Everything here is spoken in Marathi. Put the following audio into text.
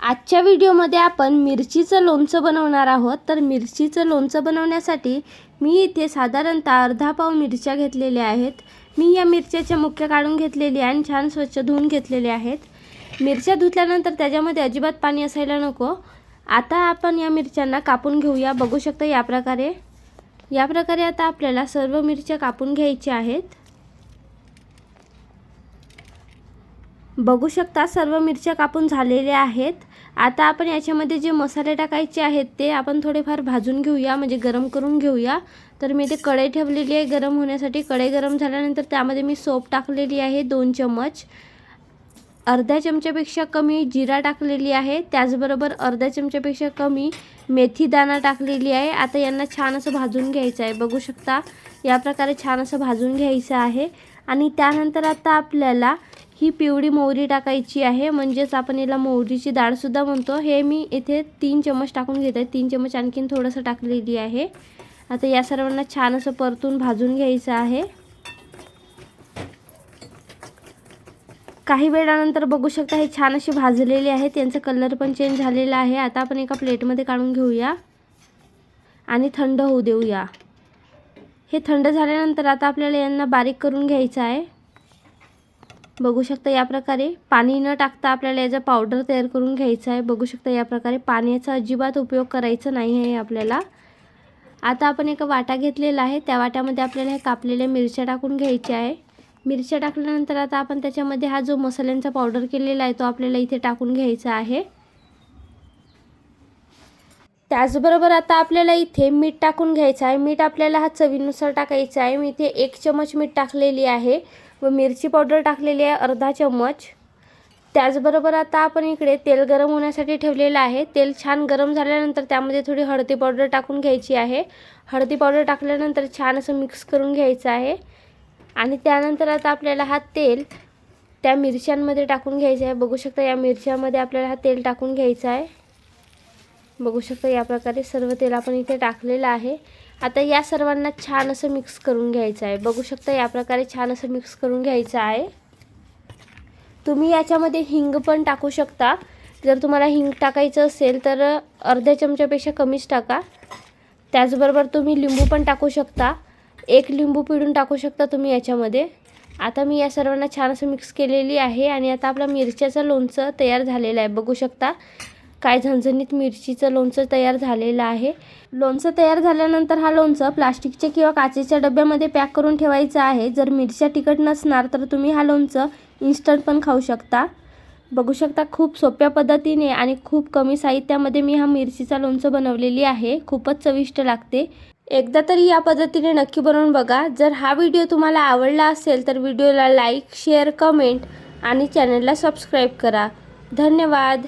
आजच्या व्हिडिओमध्ये आपण मिरचीचं लोणचं बनवणार आहोत. तर मिरचीचं लोणचं बनवण्यासाठी मी इथे साधारणतः अर्धा पाव मिरच्या घेतलेल्या आहेत. मी या मिरच्याच्या मुख्य काढून घेतलेली आणि छान स्वच्छ धुवून घेतलेल्या आहेत. मिरच्या धुतल्यानंतर त्याच्यामध्ये अजिबात पाणी असायला नको. आता आपण या मिरच्यांना कापून घेऊया. बघू शकता या प्रकारे. या प्रकारे आता आपल्याला सर्व मिरच्या कापून घ्यायच्या आहेत. बघू शकता सर्व मिरच्या कापून झालेल्या आहेत. आता आपण याच्यामध्ये जे मसाले टाकायचे आहेत ते आपण थोडेफार भाजून घेऊया म्हणजे गरम करून घेऊया. तर मी ते कढई ठेवलेली आहे गरम होण्यासाठी. कढई गरम झाल्यानंतर त्यामध्ये मी सोप टाकलेली आहे दोन चमच अर्ध्या चमच्यापेक्षा कमी जिरा टाकलेली आहे. त्याचबरोबर अर्ध्या चमच्यापेक्षा कमी मेथी दाणा टाकलेली आहे. आता यांना छान असं भाजून घ्यायचं आहे. बघू शकता या प्रकारे छान असं भाजून घ्यायचं आहे. आणि त्यानंतर आता आपल्याला ही पिवळी मोहरी टाकायची आहे. म्हणजेच आपण याला मोहरीची डाळसुद्धा म्हणतो. हे मी इथे तीन चम्मच टाकून घेत. आहे तीन चम्मच आणखीन थोडंसं टाकलेली आहे. आता या सर्वांना छान असं परतून भाजून घ्यायचं आहे. काही वेळानंतर बघू शकता हे छान असे भाजलेले आहेत त्यांचा कलर पण चेंज झालेला आहे. आता आपण एका प्लेटमध्ये काढून घेऊया. आणि थंड होऊ देऊया. हे थंड झाल्यानंतर आता आपल्याला यांना बारीक करून घ्यायचं आहे. बघू शकता या प्रकारे. पाणी न टाकता आपल्याला याचा पावडर तयार करून घ्यायचा आहे. बघू शकता या प्रकारे. पाण्याचा अजिबात उपयोग करायचा नाही आहे आपल्याला. आता आपण एका वाटा घेतलेला आहे. त्या वाट्यामध्ये आपल्याला हे कापलेल्या मिरच्या टाकून घ्यायच्या आहे. मिरच्या टाकल्यानंतर आता आपण त्याच्यामध्ये हा जो मसाल्यांचा पावडर केलेला आहे तो आपल्याला इथे टाकून घ्यायचा आहे. त्याचबरोबर आता आपल्याला इथे मीठ टाकून घ्यायचं आहे. मीठ आपल्याला हा चवीनुसार टाकायचं आहे. मी इथे एक चमच मीठ टाकलेली आहे व मिरची पावडर टाकलेली आहे अर्धा चम्मच त्याचबरोबर आता आपण इकडे तेल गरम होण्यासाठी ठेवलेलं आहे. तेल छान गरम झाल्यानंतर त्यामध्ये थोडी हळदी पावडर टाकून घ्यायची आहे. हळदी पावडर टाकल्यानंतर छान असं मिक्स करून घ्यायचं आहे. आणि त्यानंतर आता आपल्याला हा तेल त्या मिरच्यांमध्ये टाकून घ्यायचं आहे. बघू शकता या मिरच्यामध्ये आपल्याला हा तेल टाकून घ्यायचं आहे. बघू शकता या प्रकारे सर्व तेल आपण इथे टाकलेलं आहे. आता या सर्वांना छान असं मिक्स करून घ्यायचं आहे. बघू शकता या प्रकारे छान असं मिक्स करून घ्यायचं आहे. तुम्ही याच्यामध्ये हिंग पण टाकू शकता. जर तुम्हाला हिंग टाकायचं असेल तर अर्ध्या चमच्यापेक्षा कमीच टाका. त्याचबरोबर तुम्ही लिंबू पण टाकू शकता. एक लिंबू पिळून टाकू शकता तुम्ही याच्यामध्ये. आता मी या सर्वांना छान असं मिक्स केलेली आहे आणि आता आपला मिरच्याचं लोणचं तयार झालेलं आहे. बघू शकता काय झणझणीत मिरचीचं लोणचं तयार झालेलं आहे. लोणचं तयार झाल्यानंतर हा लोणचं प्लास्टिकच्या किंवा काचेच्या डब्यामध्ये पॅक करून ठेवायचं आहे. जर मिरच्या तिखट नसणार तर तुम्ही हा लोणचं इन्स्टंट पण खाऊ शकता. बघू शकता खूप सोप्या पद्धतीने आणि खूप कमी साहित्यामध्ये मी हा मिरचीचा लोणचं बनवलेली आहे. खूपच चविष्ट लागते. एकदा तरी या पद्धतीने नक्की बनवून बघा. जर हा व्हिडिओ तुम्हाला आवडला असेल तर व्हिडिओला लाईक शेअर कमेंट आणि चॅनलला सबस्क्राईब करा. धन्यवाद.